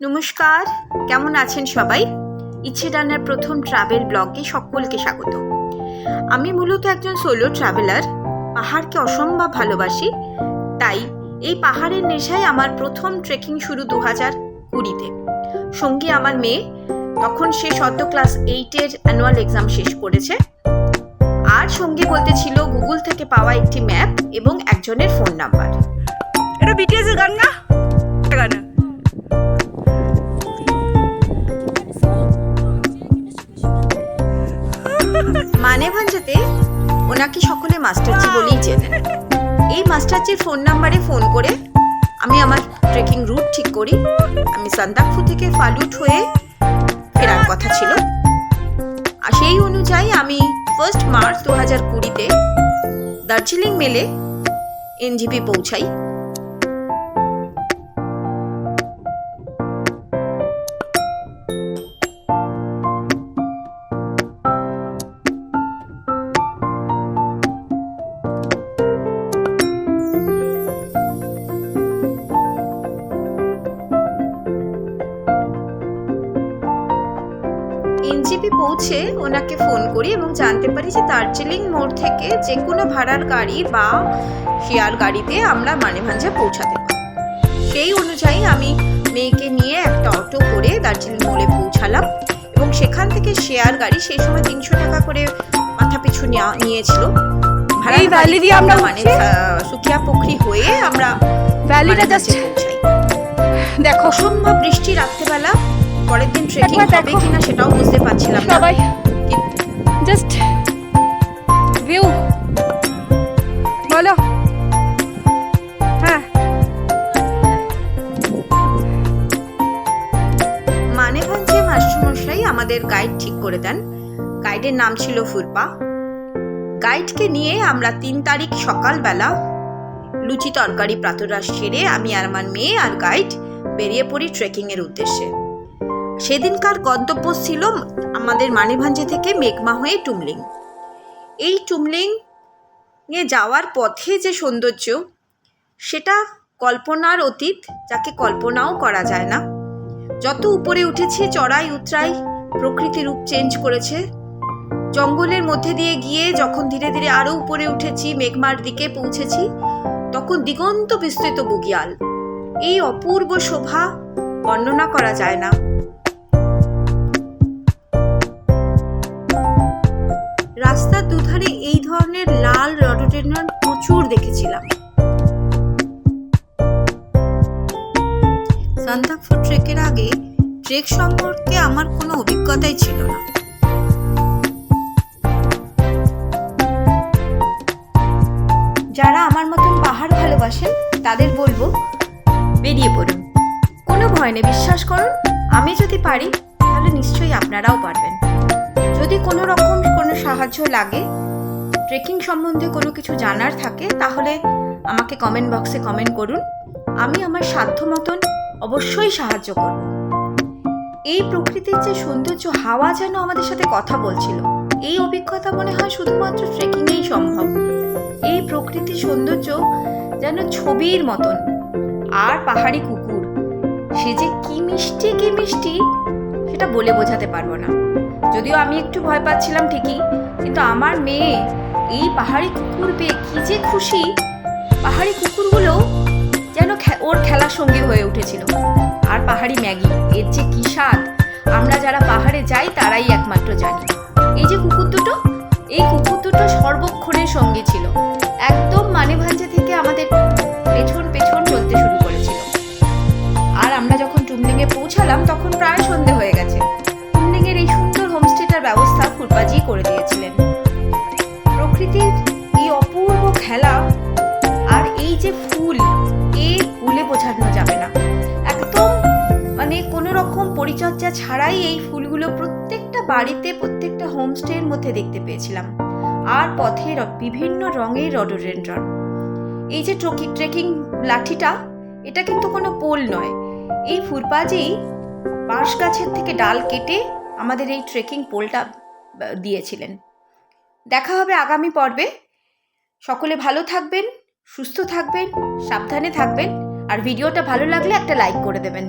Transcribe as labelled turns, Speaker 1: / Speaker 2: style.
Speaker 1: নমস্কার, কেমন আছেন সবাই? ইচ্ছে ডানার প্রথম ট্রাভেল ব্লগে সকলকে স্বাগত। আমি মূলত একজন সোলো ট্রাভেলার, পাহাড়কে অসম্ভব ভালোবাসি, তাই এই পাহাড়ের নেশায় আমার প্রথম ট্রেকিং শুরু দু হাজার কুড়িতে। সঙ্গে আমার মেয়ে, তখন সে সদ্য ক্লাস এইটের অ্যানুয়াল এক্সাম শেষ করেছে। আর সঙ্গে বলতে ছিল, গুগল থেকে পাওয়া একটি ম্যাপ এবং একজনের ফোন নাম্বার।
Speaker 2: এটা বিটিএস এর গান না?
Speaker 1: সকলে মাস্টারজি বলেই চেনেন। এই মাস্টারজির ফোন নাম্বারে ফোন করে আমি আমার ট্রেকিং রুট ঠিক করি। আমি সান্দাকফু থেকে ফালুট হয়ে ফেরার কথা ছিল। আর সেই অনুযায়ী আমি ফার্স্ট মার্চ দু হাজার কুড়িতে দার্জিলিং মেলে এনজিপি পৌঁছাই। এনজিপি পৌঁছে ওনাকে ফোন করি এবং জানতে পারি যে দার্জিলিং মোড় থেকে যে কোনো ভাড়ার গাড়ি বা শেয়ার গাড়িতে আমরা মানেভাঞ্জা পৌঁছাতে পারি। সেই অনুযায়ী আমি মেয়েকে নিয়ে একটা অটো করে দার্জিলিং মোড়ে পৌঁছালাম এবং সেখান থেকে শেয়ার গাড়ি সেই সময় তিনশো টাকা করে মাথা পিছু নিয়েছিল।
Speaker 2: এই ভ্যালি দিয়ে আমরা
Speaker 1: মানে? সুকিয়া পুখরি হয়ে আমরা
Speaker 2: ভ্যালিটা জাস্ট দেখো।
Speaker 1: অসম্ভব বৃষ্টি রাত্রেবেলা। পরের দিন ট্রেকিং হবে। কিনা সেটাও বুঝতে পারছিলাম না।
Speaker 2: সবাই জাস্ট ভিউ বলো। হ্যাঁ।
Speaker 1: মানে মানেভঞ্জে মাস্টারমশাই আমাদের গাইড ঠিক করে দেন। গাইডের নাম ছিল ফুরপা। গাইডকে নিয়ে আমরা তিন তারিখ সকালবেলা লুচি তরকারি প্রাতরাস সেরে আমি আর আমার মেয়ে আর গাইড বেরিয়ে পড়ি ট্রেকিংয়ের উদ্দেশ্যে। সেদিনকার গন্তব্য ছিল আমাদের মানিভাঞ্জে থেকে মেঘমা হয়ে টুমলিং। এই টুমলিং এ যাওয়ার পথে যে সৌন্দর্য, সেটা কল্পনার অতীত, যাকে কল্পনাও করা যায় না। যত উপরে উঠেছি চড়াই উতরাই প্রকৃতি রূপ চেঞ্জ করেছে। জঙ্গলের মধ্যে দিয়ে গিয়ে যখন ধীরে ধীরে আরও উপরে উঠেছি, মেঘমার দিকে পৌঁছেছি, তখন দিগন্ত বিস্তৃত বুগিয়াল। এই অপূর্ব শোভা বর্ণনা করা যায় না। রাস্তার দুধারে এই ধরনের লাল রডোডেন্ড্রন প্রচুর দেখেছিলাম। সান্দাকফু ট্রেকের আগে ট্রেক সম্পর্কে আমার কোনো অভিজ্ঞতাই ছিল না। যারা আমার মতন পাহাড় ভালোবাসেন, তাদের বলব, বেরিয়ে পড়ুন। কোনো ভয় নেই, বিশ্বাস করুন, আমি যদি পারি, তাহলে নিশ্চয়ই আপনারাও পারবেন। যদি কোনো রকম সাহায্য লাগে। ট্রেকিং সম্বন্ধে কোনো কিছু জানার থাকে, তাহলে আমাকে কমেন্ট বক্সে কমেন্ট করুন। আমি আমার সাধ্য মতন অবশ্যই সাহায্য করব। এই প্রকৃতির যে সৌন্দর্য, হাওয়া যেন আমাদের সাথে কথা বলছিল, এই অভিজ্ঞতা মনে হয় শুধুমাত্র ট্রেকিংয়েই সম্ভব। এই প্রকৃতির সৌন্দর্য যেন ছবির মতন। আর পাহাড়ি কুকুর, সে যে কি মিষ্টি কি মিষ্টি! সেটা বলে বোঝাতে পারব না। যদিও আমি একটু ভয় পাচ্ছিলাম ঠিকই, কিন্তু আমার মেয়ে এই পাহাড়ি কুকুর পেয়ে কি যে খুশি। পাহাড়ি কুকুরগুলো যেন ওর খেলার সঙ্গী হয়ে উঠেছিল। আর পাহাড়ি ম্যাগি, এর যে কি স্বাদ, আমরা যারা পাহাড়ে যাই তারাই একমাত্র জানি। এই যে কুকুর দুটো, এই কুকুর দুটো সর্বক্ষণের সঙ্গী ছিল। একদম রকম পরিচর্যা ছাড়াই এই ফুলগুলো প্রত্যেকটা বাড়িতে, প্রত্যেকটা হোমস্টের মধ্যে দেখতে পেয়েছিলাম। আর পথে বিভিন্ন রঙের রডোডেন্ড্রন এই যে ট্রকি, ট্রেকিং লাঠিটা, এটা কিন্তু কোনো পোল নয়। এই ফুরপাজি বাঁশ গাছের থেকে ডাল কেটে আমাদের এই ট্রেকিং পোলটা দিয়েছিলেন। দেখা হবে আগামী পর্বে। সকলে ভালো থাকবেন, সুস্থ থাকবেন, সাবধানে থাকবেন, আর ভিডিওটা ভালো লাগলে একটা লাইক করে দেবেন।